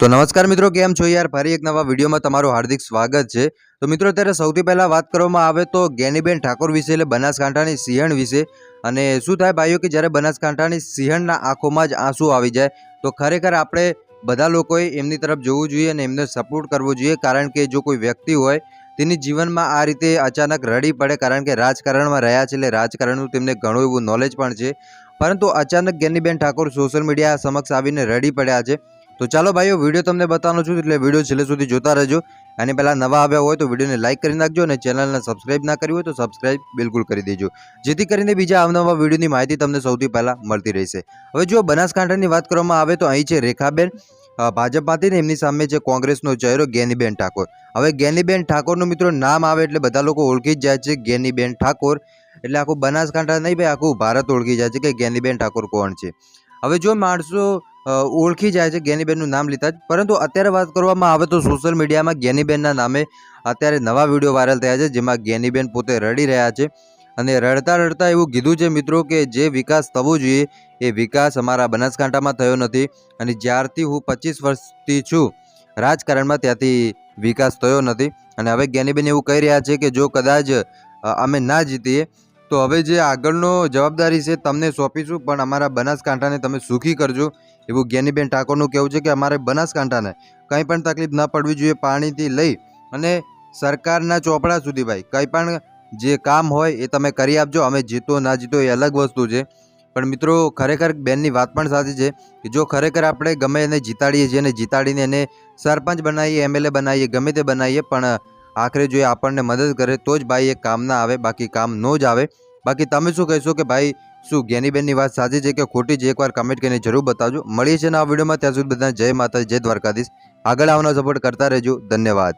તો નમસ્કાર મિત્રો, કેમ છો યાર? ફરી એક નવા વિડીયોમાં તમારું હાર્દિક સ્વાગત છે. તો મિત્રો, અત્યારે સૌથી પહેલાં વાત કરવામાં આવે તો ગેનીબેન ઠાકોર વિશે એટલે બનાસકાંઠાની સિંહણ વિશે. અને શું થાય ભાઈઓ કે જ્યારે બનાસકાંઠાની સિંહણના આંખોમાં જ આંસુ આવી જાય, તો ખરેખર આપણે બધા લોકોએ એમની તરફ જોવું જોઈએ અને એમને સપોર્ટ કરવો જોઈએ. કારણ કે જો કોઈ વ્યક્તિ હોય, તેની જીવનમાં આ રીતે અચાનક રડી પડે, કારણ કે રાજકારણમાં રહ્યા છે એટલે રાજકારણનું તેમને ઘણું એવું નોલેજ પણ છે. પરંતુ અચાનક ગેનીબેન ઠાકોર સોશિયલ મીડિયા સમક્ષ આવીને રડી પડ્યા છે. તો ચાલો ભાઈઓ, વીડિયો તમને બતાવવાનો છું એટલે વીડિયો છેલ્લે સુધી જોતા રહેજો. અને પહેલાં નવા આવ્યા હોય તો વિડીયોને લાઇક કરી નાખજો અને ચેનલને સબસ્ક્રાઇબ ના કરી હોય તો સબસ્ક્રાઇબ બિલકુલ કરી દેજો. જેથી કરીને બીજા અવનવા વિડીયોની માહિતી તમને સૌથી પહેલાં મળતી રહેશે. હવે જો બનાસકાંઠાની વાત કરવામાં આવે તો અહીં છે રેખાબેન. ભાજપમાંથી ને એમની સામે છે કોંગ્રેસનો ચહેરો ગેનીબેન ઠાકોર. હવે ગેનીબેન ઠાકોરનું મિત્રો નામ આવે એટલે બધા લોકો ઓળખી જ જાય છે ગેનીબેન ઠાકોર. એટલે આખું બનાસકાંઠા નહીં, ભાઈ, આખું ભારત ઓળખી જાય છે કે ગેનીબેન ઠાકોર કોણ છે. હવે જો માણસો ઓળખી જાય છે જ્ઞાનીબેનનું નામ લીધા જ. પરંતુ અત્યારે વાત કરવામાં આવે તો સોશિયલ મીડિયામાં જ્ઞાનીબેનના નામે અત્યારે નવા વીડિયો વાયરલ થયા છે, જેમાં જ્ઞાનીબેન પોતે રડી રહ્યા છે. અને રડતા રડતા એવું કીધું છે મિત્રો કે જે વિકાસ થવો જોઈએ, એ વિકાસ અમારા બનાસકાંઠામાં થયો નથી. અને જ્યારથી હું પચીસ વર્ષથી છું, રાજકારણમાં ત્યાંથી વિકાસ થયો નથી. અને હવે જ્ઞાનીબેન એવું કહી રહ્યા છે કે જો કદાચ અમે ના જીતીએ તો હવે જે આગળનો જવાબદારી છે, તમને સોંપીશું, પણ અમારા બનાસકાંઠાને તમે સુખી કરજો. એવું જ્ઞાનીબેન ઠાકોરનું કહેવું છે કે અમારે બનાસકાંઠાને કંઈ પણ તકલીફ ન પડવી જોઈએ, પાણીથી લઈ અને સરકારના ચોપડા સુધી ભાઈ, કંઈ પણ જે કામ હોય એ તમે કરી આપજો. અમે જીતો ના જીતો એ અલગ વસ્તુ છે. પણ મિત્રો, ખરેખર બેનની વાત પણ સાચી છે કે જો ખરેખર આપણે ગમે એને જીતાડીએ છીએ અને જીતાડીને એને સરપંચ બનાવીએ, એમએલએ બનાવીએ, ગમે તે બનાવીએ, પણ આખરે જો એ આપણને મદદ કરે તો જ ભાઈ એ કામ ના આવે, બાકી કામ નો જ આવે. બાકી તમે શું કહેશો કે ભાઈ, શું જ્ઞાનીબેનની વાત સાચી છે કે ખોટી છે? એકવાર કમેન્ટ કરીને જરૂર બતાવજો. મળીએ છીએ આ વિડીયોમાં. ત્યાં સુધી બધા જય માતા જય દ્વારકાધીશ. આગળ આવવાનો સપોર્ટ કરતા રહેજો. ધન્યવાદ.